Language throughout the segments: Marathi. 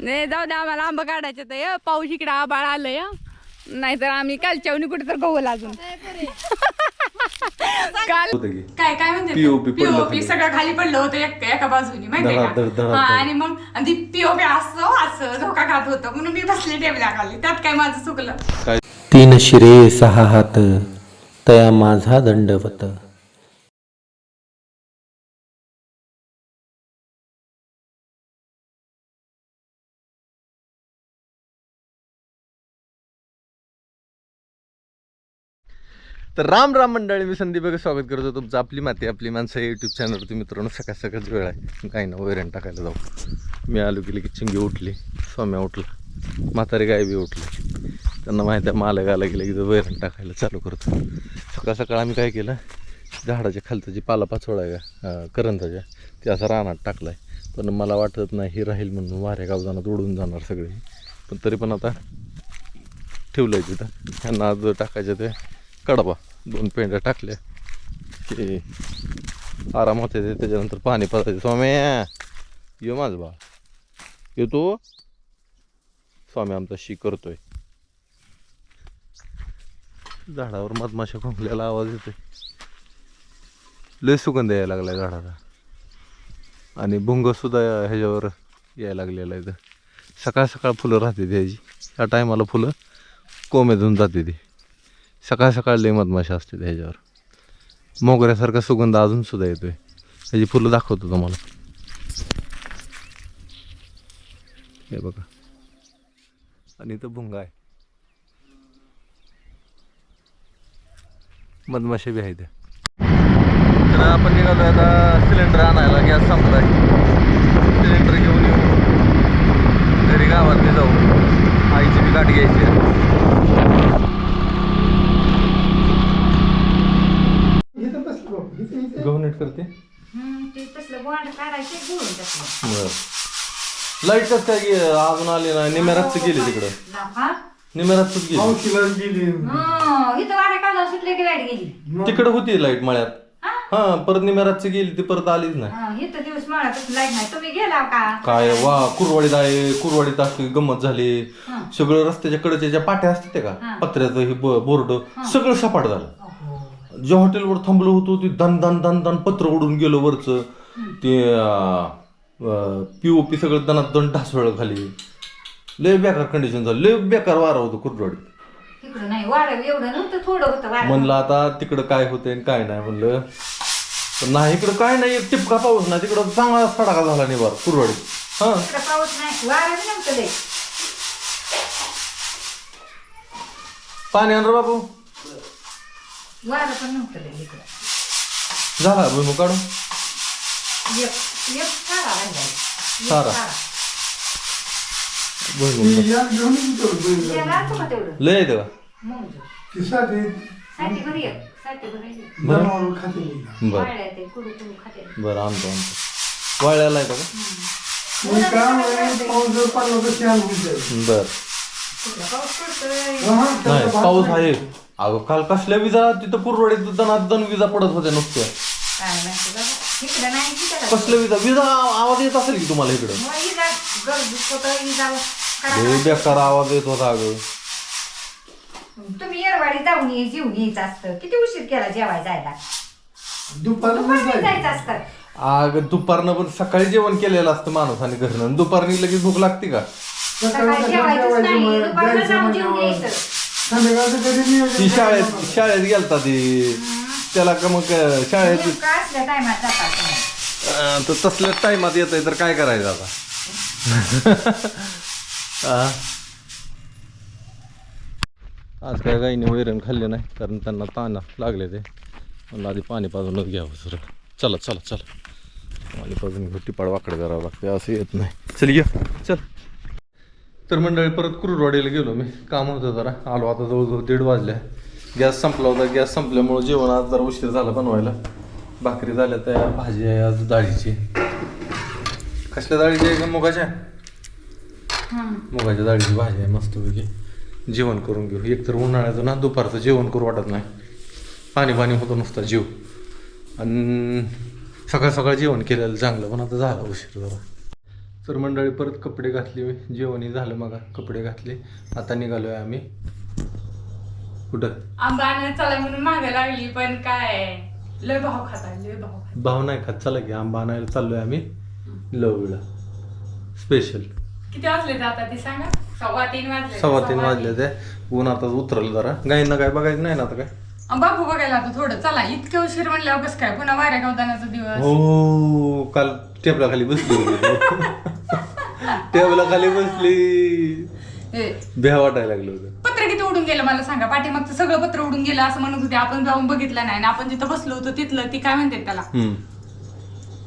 नाही जाऊ दे आम्हाला आंबा काढायचं तर हे पाऊस इकडे आबाळ आलंय नाहीतर आम्ही कालच्यावणी कुठे तर गवल अजून काल काय काय म्हणते? पीओपी खाली. सगळं खाली पडलं होतं एक- एका बाजूनी का? धडाधड. हा, आणि मग आणि ती पीओपी असं असं धोका खात होतं. म्हणून मी बसले टेबला खाली त्यात काय माझं चुकलं? तीन शिरे सहा हात तया माझा दंडवत. तर राम राम मंडळी मी संदीप बघा स्वागत करतो तुमचं आपली माती आपली माणसं युट्यूब चॅनलवरती मित्रांनो सकाळ सकाळच वेळ आहे. काही ना वैरण टाकायला जाऊ. मी आलो की की चिंगी उठली. स्वाम्या उठला. म्हातारी गाय बी उठली. त्यांना माहिती आहे मालक आला गेलं की वैरण टाकायला चालू करतो. सकाळ सकाळ आम्ही काय केलं झाडाच्या खालचं जी पालापाचोळा आहे का करंजाच्या ते असा रानात टाकला आहे पण मला वाटत नाही हे राहील म्हणून वाऱ्या गावजानात उडून जाणार सगळे. पण तरी पण आता ठेवलं आहे तिथं. ह्यांना आज टाकायचं ते कडबा दोन पेंड्या टाकल्या की आराम होते ते त्याच्यानंतर पाणी पाजायचं स्वामी ये माझं बा येतो स्वामी आमचा शी करतोय. झाडावर मधमाशा खोकल्याला आवाज येतोय. लय सुगंध यायला लागलाय झाडाचा आणि भुंग सुद्धा ह्याच्यावर यायला लागलेला आहे. इथं सकाळ सकाळ फुलं राहते त्याची त्या टायमाला फुलं कोमेजून जाते ती. सकाळ सकाळ लय मधमाशा असते ह्याच्यावर. मोगऱ्यासारखा सुगंध अजून सुद्धा येतोय. ह्याची फुलं दाखवतो तुम्हाला. हे बघा. आणि इथं भुंगा आहे. मधमाशा बी आहे त्या. तर आपण निघालो आता सिलेंडर आणायला. गॅस संपलाय. सिलेंडर घेऊन येऊ. घरी गावात जाऊ. आईची बी गाठ घ्यायची गहू नीट करते ते तसलं बोंड काढायचे गुळून तसलं बर. लाइट कसं काय गे- अजून आली नाही. निमेरातच गेली तिकडं. हा. निमेरातच गेली. हं, इथं वाऱ्या काढा सुटले की लाइट गेली. तिकडं होती लाइट मळ्यात. हा? परत निमेरातच गेली ती परत आलीच नाही. हं, इथं दिवस मला तसं लाइट नाही. तुम्ही गेला का? काय वा कुरवाडीत आहे कुरवाडीत अख्खी गंमत झाली. हं. सगळं रस्त्याच्या कडेच्या ज्या पाट्या असतात त्या का पत्र्याचं हे बोर्ड सगळं सपाट झालं. ज्या हॉटेलवर थांबलो होतो ते दन दन दन दन पत्र उडून गेलो वरचं. ते पीओपी सगळं दनात दन ढासळलं खाली. लय बेकार कंडिशन झालं. लय बेकार वारा होतो कुरवाडीत तिकडं नाही वारं एवढं नव्हतं थोडं होतं म्हणलं आता तिकडं काय होतंय आणि काय नाही म्हणलं. पण नाही इकडं काय नाही एक टिपका पाऊस नाही. तिकडं चांगला सडाका झाला निभार कुरवाडीत हा? तिकडं पाऊस नाही वारं बी नव्हतं लय. पाणी आण रे बाबू. वारं पण नव्हतं लय इकडं. झाला भुईमुग काढून? एक एक सारा एक सारा. सारा. भुईमुग त्याला आणतो का तेवढं? लय येतं का मग साठी साठी बरी एक साठी बरी एक. जनावर खाते बरं. वाळल्या ते कुडू कुडू खाते. बरं आणतो आणतो. वाळ्याला येतो का पाऊस बर. पडतोय? नाही पाऊस आहे. अगं काल कसल्या विजा तिथं दनात दन विजा पडत होत्या नुसत्या. काय माहिती बाबा इकडं नाही तिकडं कसल्या विजा? विजा आवाज येत असेल की तुम्हाला इकडं? मग इजा गरजू होतं इजा लय बेकार आवाज येत होता अगं. तुम्ही येरवाडी जाऊन ये जेवून यायचं असतं. किती उशीर केला जेवाय जायला? दुपारी दुपारी जायचं. असतं. अग दुपारनं पण सकाळी जेवण केलेलं असतं माणसाने घरनं. आणि दुपारनी लगेच भूक लागते का? सकाळी जेवायचंच नाही. दुपारनं जाऊन जेवून यायचं संध्याकाळचं कधी ती नियोजन शाळेत शाळेत गेलता ती. त्याला का मग शाळेत नेमकं असल्या टायमात जातात तुम्ही. अं, तर तसल्या टायमात येत तर काय करायचं आता? हा. आज काय गाईने वैरण खाल्ले नाही कारण त्यांना ताना लागले ते. म्हणलं आधी पाणी पाजूनच घ्यावं सर चला चला चला. पाणी पाजून घेऊ टिपाड वाकडं करावं लागते असं येत नाही. चल या. चल. तर मंडळी परत कुरुडवाडीला गेलो मी. काम होतं जरा. आलो आता जवळजवळ दीड वाजल्या गॅस संपला होता. गॅस संपल्यामुळं जेवण आज जरा उशीर झाला बनवायला. भाकरी झाल्या तयार भाजी आहे आज डाळीची. कसल्या डाळीची आहे का मुगाच्या? मुगाच्या डाळीची भाजी आहे मस्तपैकी. जेवण करून घेऊ. एकतर उन्हाळ्याचं ना दुपारचं जेवण करू वाटत नाही. पाणी पाणी होतं नुसतं जीव. आणि सकाळ सकाळ जेवण केलेलं चांगलं पण आता झालं उशीर जरा. तर मंडळी परत कपडे घातले मी. जेवणही झालं मग कपडे घातले. आता निघालोय आम्ही. कुठं? आंबा आणायला चला म्हणून मागे लागली पण काय? लय भाव खाता लय भाव खाता. भाव नाही खात. चला की आंबा आणायला चाललोय आम्ही. लवळा स्पेशल किती वाजले आता ती सांगा? सव्वा तीन वाजले सव्वा तीन वाजले ते ऊन आता उतरलं जरा. गाईंना काय बघायचं नाही ना आता काय? अं, बापू बघायला आता थोडं. चला इतके उशीर म्हणल्यावर कसं काय? पुन्हा वाऱ्या गवदानाचा दिवस. हो काल टेबला खाली बसली. टेबला खाली बसली. भ्या वाटायला लागलं होतं. पत्र किती उडून गेलं मला सांगा. पाठीमागचं सगळं पत्र उडून गेलं असं म्हणत होते. आपण जाऊन बघितलं नाही आणि आपण जिथं बसलो होतो तिथलं ती काय म्हणते त्याला? हम्म.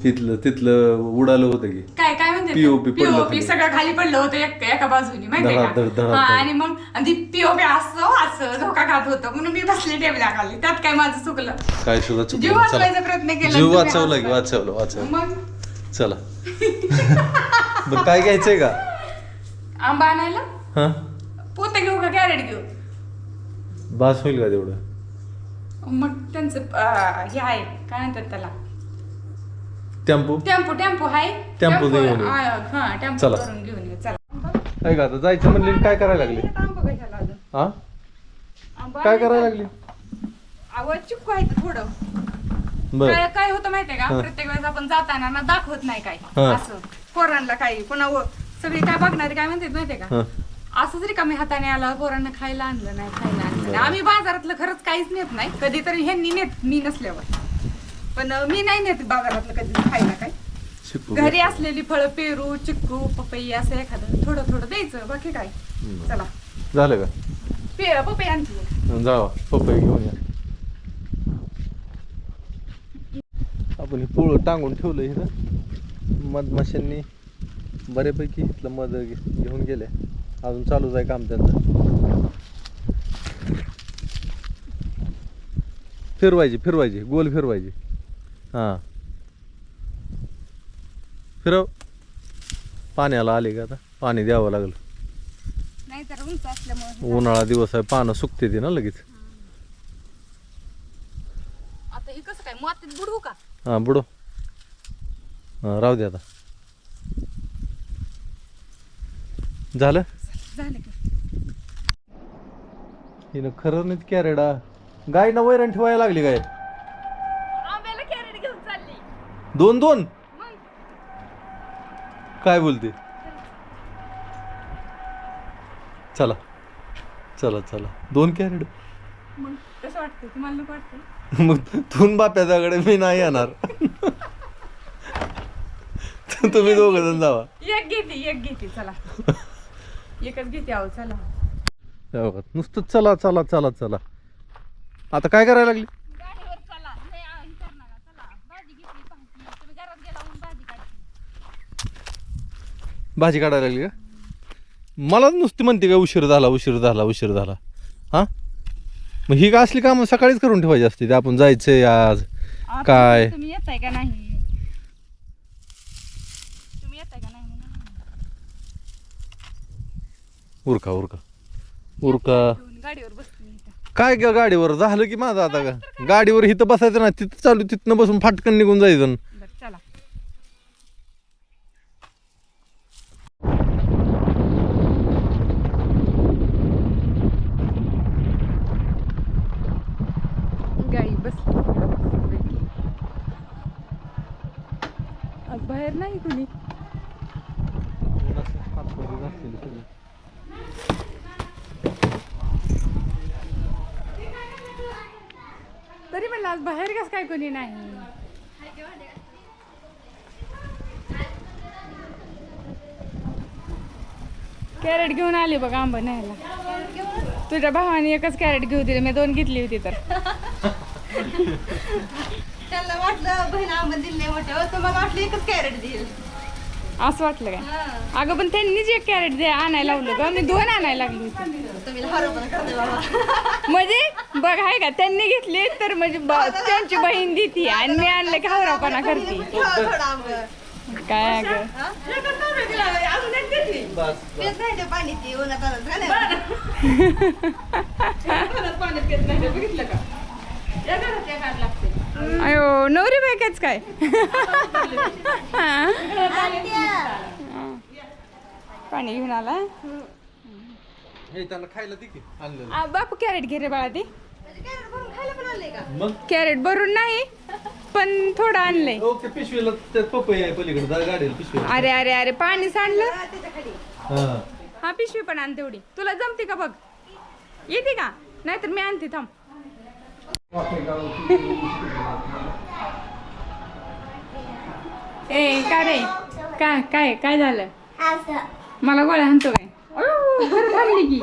तिथलं तिथलं उडालं होतं की. काय काय म्हणते POP पडलं पीओपी खाली. सगळं खाली पडलं होतं एक- एका बाजूनी माहितीये धडाधड, का? धडाधड. हा, आणि मग आणि ती पीओपी असं असं धोका खात होतं. म्हणून मी बसले टेबला खाली. त्यात काय माझं चुकलं? काय सुद्धा जीव चुकलं वाचवायचा प्रयत्न केला जीव तुम्ही वाचवला की. वाचवलं वाचवलं. मग? चला. बरं काय घ्यायचंय का? आंबा आणायला? हा? पोते घेऊ का कॅरेट घेऊ? बास होईल का तेवढं? मग त्यांचं अं, हे आहे काय म्हणतात त्याला? टेम्पो? टेम्पो टेम्पो आहे. टेम्पो घेऊन येऊ. हा टेम्पो चला. करून घेऊन येऊ चला. काय का आता जायचं म्हणले काय करायला लागले? आंबा कशाला अजून? हा? आंबा काय. करायला लागली. आवड चिक्कू आहे थोडं. बर. काय काय होतं माहितीये का? हा. प्रत्येक वेळेस आपण जाताना ना दाखवत नाही काय हा. असं. पोरांना काही. पुन्हा व- सगळी काय बघणारे काय म्हणतात माहितीये का? असं जरी कमी हाताने आलं पोरांना खायला आणलं नाही खायला आणलं नाही. आम्ही बाजारातलं खरंच काहीच नेत नाही. कधीतरी ह्यांनी नेत मी नसल्यावर. पण अं, मी नाही नेत बाजारातलं कधी खायला काय शिकू घरी असलेली फळं पेरू चिक्कू पपई असं एखादं थोडं थोडं द्यायचं. बाकी काय? चला. झालं का? पे पपई आणखी जावा. पपई घेऊन या. आपण हे पोळं टांगून ठेवलं इथं. मधमाशांनी बऱ्यापैकी इथलं मध घेऊन गेले. अजून चालूच आहे काम त्यांचं. फिरवायची फिरवायची. गोल फिरवायची. हां. फिरव. पाण्याला आले का आता? पाणी द्यावं लागलं. उन्हाळा दिवस आहे पानं सुकते ती ना लगेच. आता हे कसं काय? मातीत बुडवू का? हां बुडो हां राहू दे आता. झालं? झालं की? हिनं खरं नाही कॅरेडा गाय ना वैरण ठेवायला लागली काय? आंब्याला कॅरेट घेऊन चालली. दोन दोन? मग? काय बोलते? चला. चला चला. दोन कॅरेट मग कसं वाटतं तुम्हाला नको वाटतं मग तून बाप्याच्याकडे मी नाही येणार. तुम्ही दोघ जण जावा. एक घेते एक घेते. चला. एकच घेते आहो चला. का? नुसतं चला चला चला चला. आता काय करायला लागली? गाडीवर चला. नाही आ, हे कर नका चला. भाजी घेतली भाजी तुम्ही घरात गेला म्हणून भाजी काढली भाजी काढायला लागली का? मलाच नुसती म्हणते का उशीर झाला उशीर झाला उशीर झाला. हा? मग ही का असली कामं सकाळीच करून ठेवायची असते? ते आपण जायचंय आज. आता काय? तुम्ही का नाही? तुम्ही येताय का नाही? म्हणून. उरका. उरका. उरका घेऊन गाडीवर बसली इथं. काय ग गाडीवर? झालं की माझं आता का गाडीवर इथं बसायचं ना तिथं चालू तिथनं बसून फाटकन निघून जायचं बरं चला गाई बसली आज बाहेर नाही कुणी. तरी म्हणलं आज बाहेर कस काय कोणी नाही. कॅरेट घेऊन आली बघ आंबा न्यायला. तुझ्या भावाने एकच कॅरेट घेऊ दिली मी दोन घेतली होती तर. त्यांना वाटलं बहीण आंबा दिले मोठे हो तुम्हाला वाटलं एकच कॅरेट देईल. असं वाटलं काय? अगं पण त्यांनीच एक कॅरेट दे आणायला लावलं ग. मी दोन आणायला लागली होती. तुम्ही हरवपणा करते बाबा म्हणजे बघ आहे का? त्यांनी घेतली तर म्हणजे ब- त्यांची बहीण देती. आणि मी आणलं की हवरापणा करते. ठेवा थोडं आंब काय अगं? हा? तेच नाही ते पाणी ते उन्हात आणत का नाही? पाणी पित नाही बघितलं का? अयो नवरी बायकाच काय? पाणी घेऊन आला? हे बापू कॅरेट घे रे बाळा ती मग? कॅरेट भरून नाही पण थोडं आणलंय. ओके पिशवीला त्यात पपई आहे पलीकडे जा गाडीला पिशवी अरे अरे अरे पाणी सांडलं हा. हा पिशवी पण आण तेवढी. तुला जमते का बघ? येते का? नाहीतर मी आणते थांब. ए काय रे? काय काय काय झालं? मला गोळ्या आणतो काय? झाली की.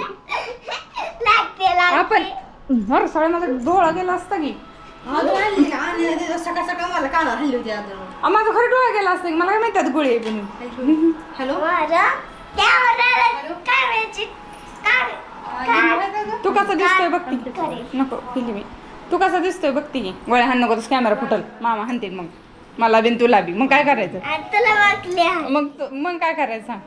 आपण बरं सगळं माझा डोळा गेला असता की. सकाळ सकाळ मला कानावर हल्ली होती माझा खरं डोळा गेला असता की. मला काय माहिती आता गोळी आहे म्हणून हॅलो? तू कसा दिसतोय बघती नको केली मी. तू कसा दिसतोय बघती की गोळ्या हाण नको कॅमेरा फुटल. मामा हाणतील मग. मला बिन तुला बी मग काय करायचं? तुला मग तू- मग काय करायचं सांग.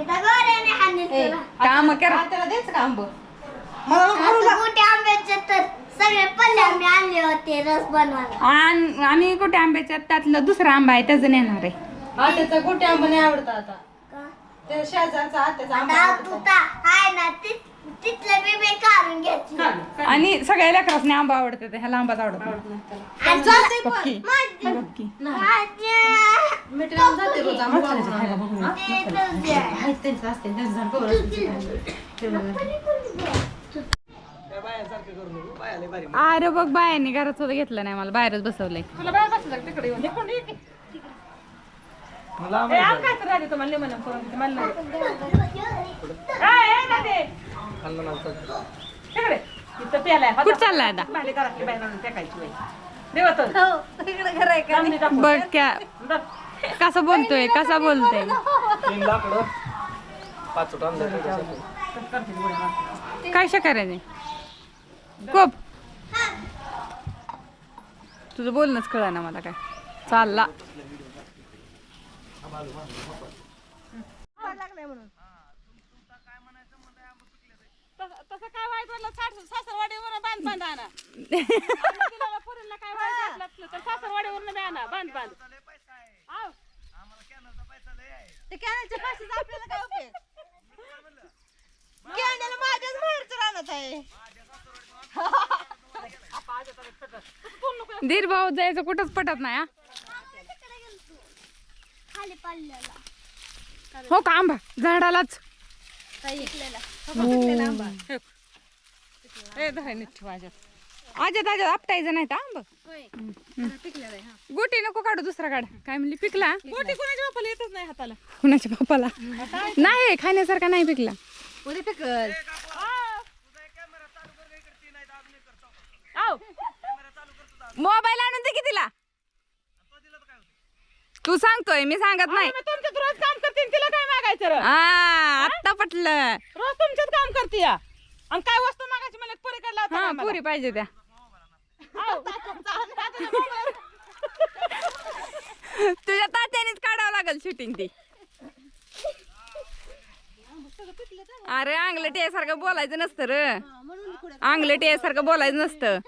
आता गोऱ्याने हाणली तुला. काम करा. त्याला द्यायचं का आंब? आता मोठे आंब्याचे तर सगळे पल्ले आंबे आणले होते रस बनवायला. आण- आणि कुठे आंब्याच्या त्यातलं दुसरा आंबा आहे त्याचं नेणार आहे. आत्याचा गोटे आंबा नाही आवडत आता. का? ते शेजारचा आत्याचा आंबा आवडतो. तू ता- आहे ना ति- तिथले बिबे काढून घेतले. आणि सगळ्या लेकरांनी आंबा आवडते ह्याला आंबाच आवडत नाही. आणि पक्की. माझी- पक्की. माझी- मीठ लावून जाते रोज आंबा खाऊन. ते तुझे. आहेत त्यांचं असते त्यांचं झाड कवर अरे बघ बायांनी घरात सुद्धा घेतलं नाही मला. बाहेरच बसवलंय. तुला बाय बसलं तिकडे येऊन? हे कोण ये की? ए, आण काय तर तुम्हाला करून. ते मला नाही. ए, ए, ना ते. तिकडे. इथं प्यालाय. कुठं चाललाय आता? भांडी करा की बाहेर आणून फेकायची बाई. देवा तर. लांबणी टाकून. बघ क्या कसा बोलतोय कसा बोलतोय? तीन लाकडं पाच करते गोळ्या. काय कोप. तुझं बोलणंच कळ ना मला काय. चालला. सासरवाडीवर बांध बांध आणा. पोरींना काय वाईट वाटलं असलं तर सासरवाडीवरनं बी आणा बांध बांध. आव. ते कॅनलच्या पाशीच आपल्याला काय उपयोग कॅनल माझ्याच बाहेरचं राहणार आहे. धीर भाऊ जायचं कुठंच पटत नाही हा. खाली पडलेला. हो का आंबा? झाडालाच. ए धराय आज्यात आज्यात आपटायचं नाही तर आंब. गोटी नको काढू दुसरा काढ. काय म्हणली पिकला? गोटी कोणाच्या बापाला येतच नाही हाताला? कुणाच्या बापाला? नाही खाण्यासारखा नाही पिकला. उद्या पिकल? आव. मोबाईल आणून दे की तिला. तू सांगतोय मी सांगत नाही. तुमच्यात रोज काम करते आणि तिला काय मागायचं रे? आत्ता पटलं. रोज तुमच्यात काम करते या. आणि काय वस्तू मागायची मला पुरी काढला होता हा? पुरी पाहिजे त्या. तुझ्या तात्यानेच काढावं लागेल शूटिंग ती. अरे अंगलट यासारखं बोलायचं नसतं र. अंगलट यासारखं बोलायचं नसतं.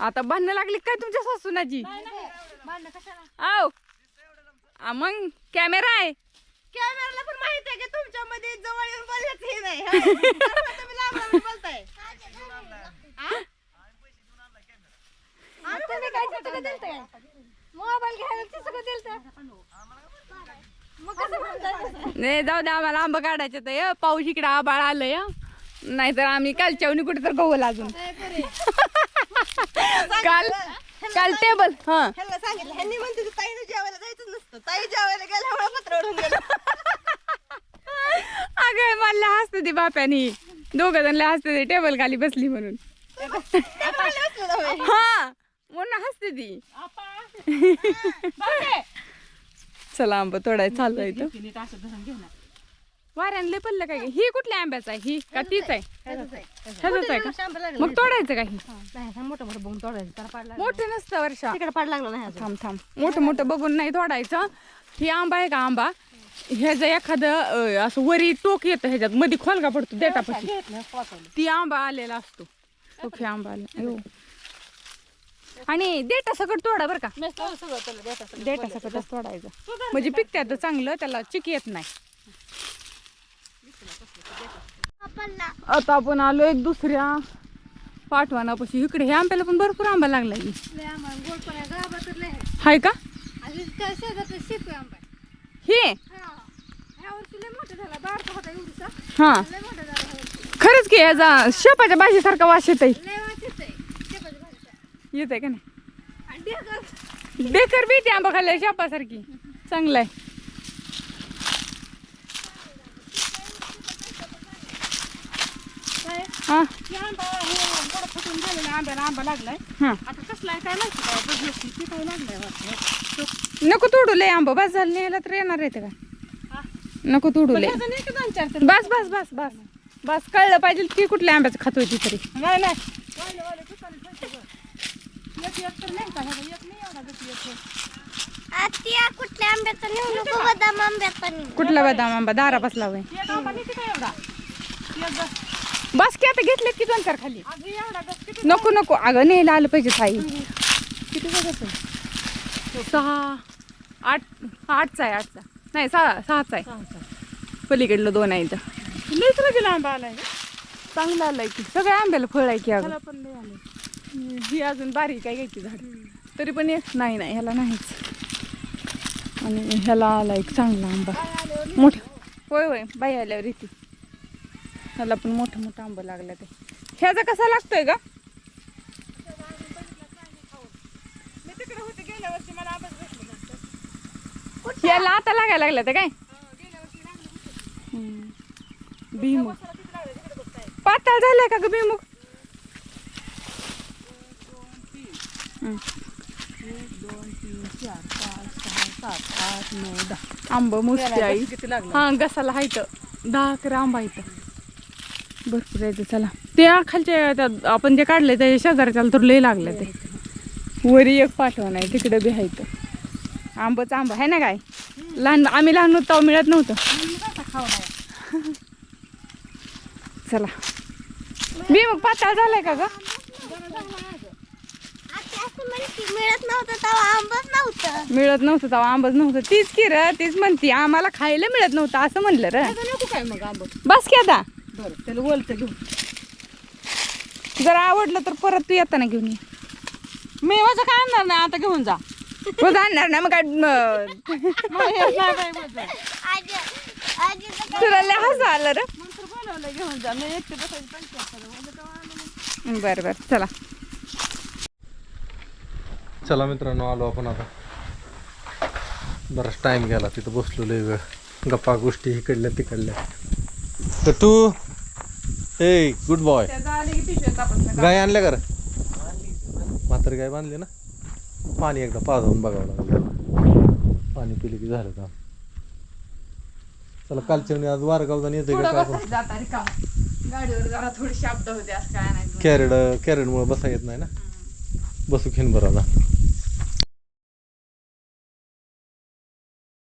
आता भांडणं लागली काय तुमच्या सासूनाची? आव मग कॅमेरा आहे. कॅमेराला पण माहीत आहे की तुमच्या मध्ये जवळ येऊन बोलण्याचं हे नाही होय. त्यामुळे तुम्ही लांब लांब बोलताय. मोबाईल घ्यायला ते सगळं दिलं मग कसं म्हणताय? नाही जाऊ दे आम्हाला आंबा काढायचे तर य, पाऊस इकडे आबाळ आलंय हं. नाहीतर आम्ही कालच्या कुठे तर गवल अजून काल काल टेबल हा. सांगितलं ह्यांनी म्हणते की ताईनं जेवायला जायचं नसतं. ताई जेवायला गेल्यामुळे पत्र गेलं. मला हसते ती बाप्यानी. दोघ जण हसते ते टेबल खाली बसली म्हणून. हा म्हणून हसते ती. चला आंबा तोडाय चालू आहे. वाऱ्यानं लय पडलं काय? ही कुठल्या आंब्याचा आहे? ही का तीच आहे? ह्याचाच आहे. का? मग तोडायचं का ही? नाही, मोठं मोठं बघून तोडायचं. मोठं नसतं वर्षा. तिकडे पाड लागला नाही. थांब थांब. मोठं मोठं बघून नाही तोडायचं. ही आंबा आहे का आंबा? ह्याचं एखादं असं वरी टोक येतं ह्याच्यात. मध्ये खोलगा पडतो देटापाशी. ती आंबा आलेला असतो. ओके आंबा आला. आणि देटा सकट तोडा बरं का. देटा सकटच तोडायचं. म्हणजे पिकत्यात चांगलं त्याला चिक येत नाही. आता आपण आलो एक दुसऱ्या पाठवानापाशी. इकडे हे आंब्याला पण भरपूर आंबा आहे. हाय का. हे हा. हा खरंच की याचा शेपाच्या भाजीसारखा वास येत. येत आहे का नाही? बेकर. बी ते आंबा खाल्लाय शेपासारखी. चांगला आहे नको तोडू लय आंबा बस झालं नाही तर येणार आहे का? नको तोडू लय. नाही बस बस बस बस. बस कळलं पाहिजे की कुठल्या आंब्याचं खातोय ती तरी. नाही नाही. नाही नाही कुठल्या आंब्याचा नेऊ नको? बदाम आंब्याचा कुठला बदाम आंबा? दारा बसला नाही ग- बस की आता घेतलेत की दोन चार खाली. नको नको. अगं न्यायला आलं पाहिजे साई किती? सहा आठ आठचा आहे आठचा. नाही सहा सहाचा आहे. पलीकडलं दोन आहे इथं. लईच लगेला आंबा आलाय. चांगलं आलंय की. सगळ्या आंब्याला फळ आहे की अगं. पण. ही अजून बारीक आहे घ्यायची झाड. तरी पण एक नाही नाही ह्याला नाहीच. आणि ह्याला आला एक चांगला आंबा. मोठा. होय होय बाई आल्यावर येते. ह्याला पण मोठं मोठं आंबा लागला ते. ह्याचा कसा लागतोय का मी तिकडे होते गेल्या वर्षी मला आंबाच भेटले याला आता लागायला लागला तर काय? हम्म. भुईमुग पातळ झालाय का ग भुईमुग आंब मोठी आई. हा घसाला हायत दहा अकरा आंबा इथं भरपूर आहे ते चला. ते खालच्या आपण जे काढले त्या शेजारच्या तर लय लागलं ते. वरी एक पाठवण आहे. तिकडे बी आहे आंबच आंबा आहे ना काय? लहान आम्ही लहान होतो तेव्हा मिळत नव्हतं. चला. मी मग पातळ झालाय का ग? मिळत नव्हतं तेव्हा आंबच नव्हतं. मिळत नव्हतं तेव्हा आंबच नव्हतं तीच की र तीच म्हणती आम्हाला खायला मिळत नव्हतं असं म्हणलं र. काय मग आंबा. बस की आता. बरं त्याला बोलतं घेऊन. जर आवडलं तर परत तू येताना घेऊन ये. मी माझं काय आणणार नाही आता घेऊन जा. मग आणणार ना मग काय तुला लय हसू आलं र. नंतर बोलवलं घेऊन जा मी एकटे बसायची पंचायत बरं बरं चला. चला मित्रांनो आलो आपण आता. बराच टाइम गेला तिथं बसलो लय वेळ. गप्पा गोष्टी इकडल्या तिकडल्या. तर तू ए गुड बॉय गाय आणल्या कर म्हातारी गाय बांधली ना? पाणी एकदा पाजवून बघावं लागेल. पाणी पिले की झालं काम. चला कालच्या आज वारगाव जाऊन येते का गाडीवर जरा थोडी शब्द होते असं काय नाही कॅरेड कॅरेडमुळे बसा येत नाही ना? बसू खेन बरं आता.